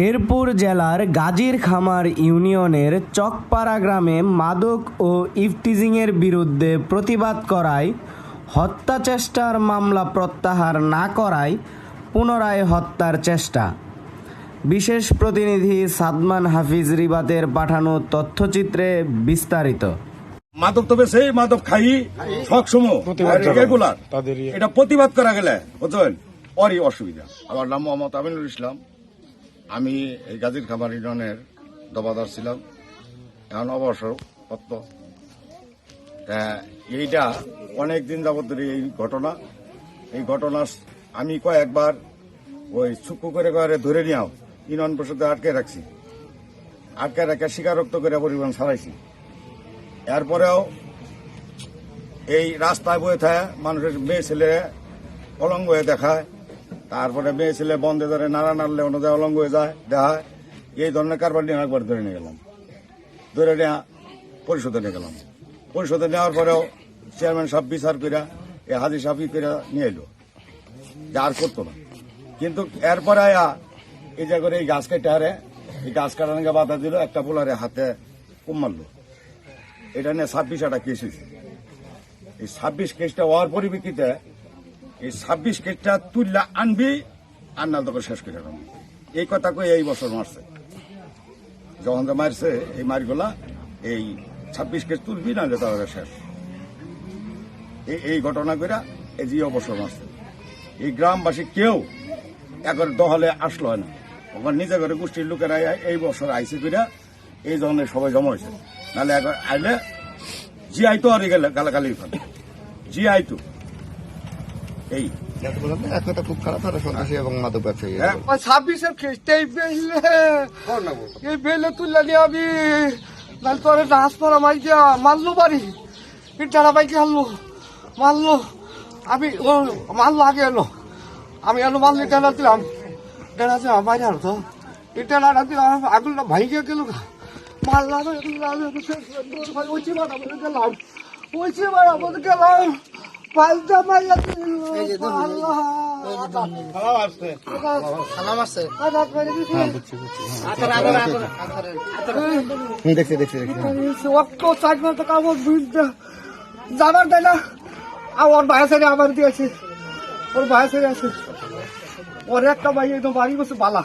শেরপুর জেলার গাজীর খামার ইউনিয়নের চকপাড়া গ্রামে মাদক ও ইফটিজিংয়ের বিরুদ্ধে প্রতিবাদ করায় হত্যা চেষ্টার মামলা প্রত্যাহার না করায় পুনরায় হত্যার চেষ্টা। বিশেষ প্রতিনিধি সাদমান হাফিজ রিবাতের পাঠানো তথ্যচিত্রে বিস্তারিত। মাদক তবে সেই মাদক খাই সব সময় রেগুলার এটা প্রতিবাদ করা গেলে বুঝলেন? অরই অসুবিধা। আমার নাম মোহাম্মদ আমিনুল ইসলাম। আমি এই গাজীর খামার ইউনিয়নের দবাদার ছিলাম। এখন অবসর প্রাপ্ত। তা এইটা অনেক দিন যাবত এই ঘটনা। এই ঘটনা আমি কয়েকবার ওই চুক্কু করে করে ধরে নিয়েও ইউনিয়ন পরিষদে আটকে রাখছি। আটকে রেখে স্বীকারোক্ত করে পরিবহন ছাড়াইছি এরপরেও এই রাস্তায় বয়ে থাকে মানুষের মেয়ে ছেলে অলঙ্গ হয়ে দেখায়। তারপরে মেয়ে ছেলে বন্ধে ধরে নাড়া নাড়লে অন্য জায়গায় অলঙ্গ হয়ে যায়, দেখায়। এই ধরনের কারবার নিয়ে একবার ধরে নিয়ে গেলাম। ধরে নেওয়া পরিশোধে নিয়ে গেলাম। পরিশোধে নেওয়ার পরেও চেয়ারম্যান সাহেব বিচার করে এই হাজি সাহেব ই করে নিয়ে এলো। আর করতো না। কিন্তু এরপরে আয়া এই যে করে এই গাছ কেটে হারে এই গাছ কাটানোকে বাধা দিল, একটা পোলারে হাতে কুম মারলো। এটা নিয়ে ছাব্বিশ একটা কেস হয়েছে এই ছাব্বিশ কেসটা হওয়ার পরিপ্রেক্ষিতে এই ছাব্বিশ কেসটা তুললা আনবি, আর না তোকে শেষ করে দেবো। এই কথা কই এই বছর মারছে। যখন যে মারছে, এই মারগুলা, এই ছাব্বিশ কেস তুলবি না তাহলে শেষ। এই এই ঘটনা করে এই যে অবসর মারছে। এই গ্রামবাসী কেউ একবার দহলে আসলো না। ওখানে নিজে করে গোষ্ঠীর লোকেরা এই- বছর আইসি করে এই ধরনের সবাই জমা হয়েছে। নাহলে একবার আইলে জি আইতো আর গেলে, গালাগালি জি আইতো এই একটা খুব খারাপ একটা সন্ত্রাসী এবং মাদক ব্যবসায়ী হ্যাঁ ওই ছাব্বিশের খ্রিস্টে এই বেলে এই বেলে তুললে নিয়ে আমি নাহলে তোর ডান্স পরা মাইকে মারলো বাড়ি ইটারা বাইকে আনলো মারলো আমি ও মারলো আগে এলো আমি এলো মারলো ইটারা দিলাম ইটারা দিলাম বাইরে আনো তো ইটারা দিলাম আগুনটা ভাইকে গেল মারলাম ওইছি মারা গেলাম ওইছি মারা বলে গেলাম আল্লাহ হুম, দেখছি দেখছি বুঝতে যাবার দেয় না আর ওর ভাই ছেড়ে আবার দিয়েছে। ওর ভাই ছেড়ে আছে। ওর একটা ভাই একদম বাড়ি বসে বালা।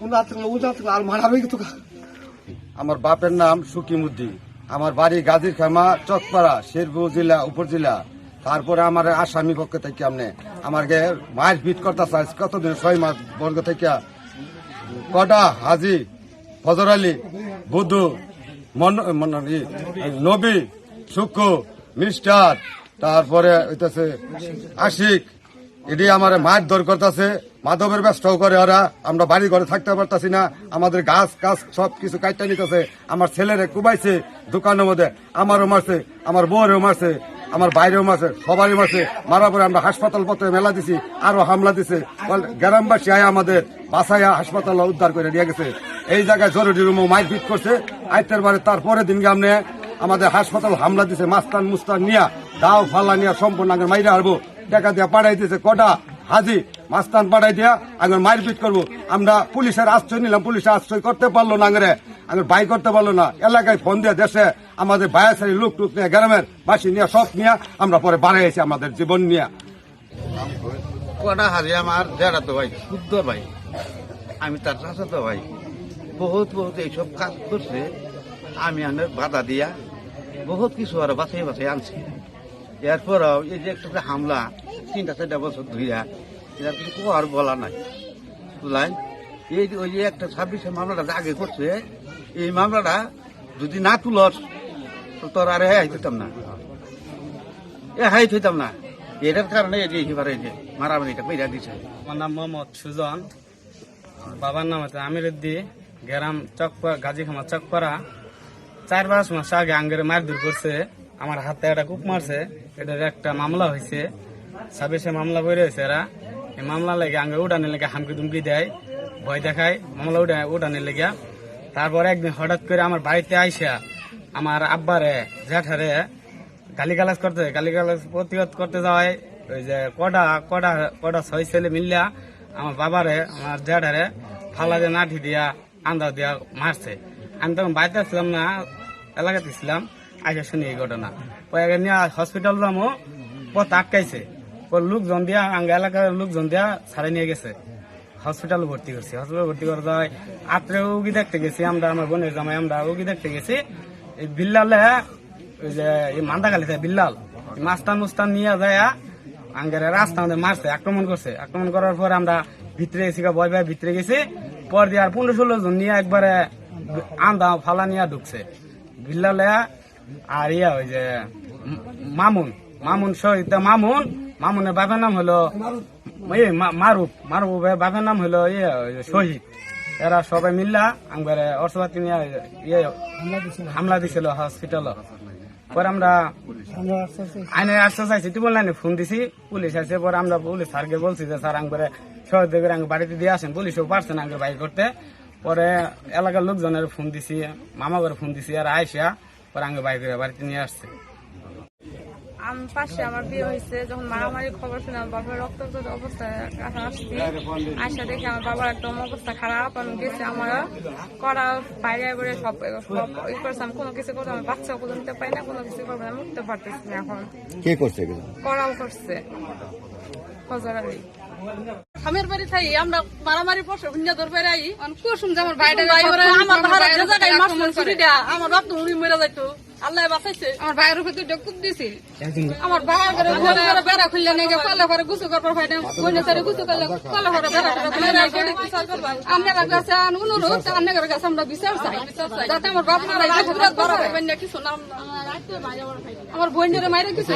উনা থাকল উজা থাকল আর মারা হয়ে গেছে আমার বাপের নাম সুকিমুদ্দিন। আমার বাড়ি গাজীর খামা চকপাড়া শেরপুর জেলা উপজেলা। তারপরে আমার আসামি পক্ষ থেকে আমনে আমার গে মায়ের পিট করতে চাই। কতদিন? ছয় মাস বর্গ থেকে। কটা? হাজি, ফজর আলী মন- নবী সুক্কু মিস্টার, তারপরে হইতেছে আশিক। এটি আমার মায়ের দর করতেছে। মাধবের ব্যবসাও করে ওরা। আমরা বাড়ি ঘরে থাকতে পারতাছি না। আমাদের গাছ গাছ সব কিছু কাটতে নিতেছে। আমার ছেলেরে কুবাইছে দোকানের মধ্যে। আমারও মারছে। আমার বউরেও মারছে। আমার বাইরেও মারছে সবারই মারছে মারার পরে আমরা হাসপাতাল পত্রে মেলা দিছি, আরও হামলা দিছে। গ্রামবাসী আয় আমাদের বাসাইয়া হাসপাতাল উদ্ধার করে নিয়ে গেছে। এই জায়গায় জরুরি রুমও মাইর পিট করছে। আইতের বারে তারপরে দিনকে আপনি আমাদের হাসপাতাল হামলা দিছে, মাস্তান মুস্তান নিয়া, দাও ফাল্লা নিয়া সম্পূর্ণ আগে মাইরে হারবো। টাকা দিয়া পাঠাই দিয়েছে কটা? হাজি, মাস্তান পাঠাই দিয়া আগে মারপিট করব। আমরা পুলিশের আশ্রয় নিলাম, পুলিশের আশ্রয় করতে পারল না আগে আগে বাই করতে পারল না। এলাকায় ফোন দিয়ে দেশে আমাদের বায়াসারি লুক টুক নিয়ে, গ্রামের বাসি নিয়ে, সব নিয়ে আমরা পরে বাড়াইছি আমাদের জীবন নিয়ে। কটা হাজি আমার দেড়া তো ভাই, শুদ্ধ ভাই। আমি তার চাষা তো ভাই। বহুত বহুত এইসব কাজ করছে, আমি আনে বাধা দিয়া বহুত কিছু আর বাছাই বাছাই আনছি। এরপরও এই যে একটা হামলা, তিনটা, চারটা বছর ধরিয়া এটার কিছু আর বলা নাই। বুঝলেন এই ওই যে একটা ছাব্বিশে মামলাটা আগে করছে এই মামলাটা যদি না তুলস তোর আর হ্যাঁ হইতাম না। এ হাইট হইতাম না। এটার কারণে এই যে এবারে যে মারামারিটা কইরা দিছে। আমার নাম মোহাম্মদ সুজন। বাবার নাম হচ্ছে আমির উদ্দি গ্রাম চকপা গাজীখামা চকপাড়া। চার পাঁচ মাস আগে আঙ্গের মারধর করছে। আমার হাতে একটা কূপ মারছে। এটার একটা মামলা হয়েছে ছাব্বিশে মামলা বই রয়েছে এরা। এই মামলা লেগে আঙ্গে উঠানের লেগে হামকি দুমকি দেয়, ভয় দেখায়। মামলা উঠা উঠানের লেগে তারপর একদিন হঠাৎ করে আমার বাড়িতে আইসা আমার আব্বারে, জ্যাঠারে গালিগালাজ করতে, গালিগালাজ প্রতিবাদ করতে যাওয়ায় ওই যে কটা কটা কটা ছয় ছেলে মিললা আমার বাবারে, আমার জ্যাঠারে ফালা দিয়ে নাঠি দিয়া আন্দা দিয়া মারছে। আমি তখন বাড়িতে ছিলাম না, এলাকাতে ছিলাম, আইসা শুনি এই ঘটনা। পরে আগে নিয়ে হসপিটাল যাব পথ আটকাইছে। লোকজন দিয়া, আঙ্গা এলাকার লোকজন দিয়া ছাড়ে নিয়ে গেছে। হসপিটাল ভর্তি করছি। হসপিটাল ভর্তি করে দেওয়া আত্রে উগি দেখতে গেছি, আমরা, আমার বোনের জামাই, আমরা উগি দেখতে গেছি। এই বিল্লালে, ওই যে, এই মান্দাকালিতে বিল্লাল মাস্তান মুস্তান নিয়ে যায়, আঙ্গের রাস্তা আমাদের মারছে, আক্রমণ করছে। আক্রমণ করার পর আমরা ভিতরে গেছি ভয় ভয় ভিতরে গেছি। পর দিয়ে আর পনেরো, ষোলো জন নিয়ে একবারে আন্দা, ফালা নিয়ে ঢুকছে। বিল্লালে আর ইয়া, ওই যে মামুন মামুন শহীদ, মামুন। মামুনের বাবার নাম হলো মারুফ মারুফের বাবার নাম হলো ইয়ে শহীদ। এরা সবাই মিল্লা একবারে অর্থপাতি নিয়ে ইয়ে হামলা দিছিল। হসপিটাল পরে আমরা আইনের আশ্বাস চাইছি টিবল লাইনে ফোন দিছি পুলিশ আছে পরে আমরা পুলিশ স্যারকে বলছি যে স্যার একবারে সহজ করে আঙ্গ বাড়িতে দিয়ে আসেন পুলিশও পারছে না বাইক করতে। পরে এলাকার লোকজনের ফোন দিছি মামা করে ফোন দিছি আর আইসা পরে আঙ্গে বাইক করে বাড়িতে নিয়ে আসছে। আমি পাশে আমার বিয়ে হয়েছে যখন মারামারি খবর শুনে আমার বাবার রক্ত অবস্থায় আসছি। আসা দেখে আমার বাবার একদম অবস্থা খারাপ আমি গেছি আমার করা বাইরে বাইরে সব সব ই করছে আমি কোনো কিছু করতে আমি বাচ্চা কোনো নিতে পারি না কোনো কিছু করব না আমি উঠতে পারতেছি না এখন। কে করছে করাও করছে। আলী বাড়ি থাই আমরা মারামারি ধর বেড়ে আই কুসুম যে আমার বাইরে আমার আমার বাপ উড়ি মেরে যাইতো। আল্লাহ বাঁচাইছে। আমার বাইরের উপর দুটো কুপ দিছি। আমার ভাইয়ের ঘরে ঘরে ঘরে বেড়া খুললে নাকি কলে ঘরে গুছু করবার ভাই না বইনে সারে গুছু করলে কলে ঘরে বেড়া করে খুলে আপনার কাছে অনুরোধ আপনার কাছে আমরা বিচার চাই। যাতে আমার বাপ মারা ঘুরে বড় হইবেন না কিছু না। আমার বোনের মাইরে কিছু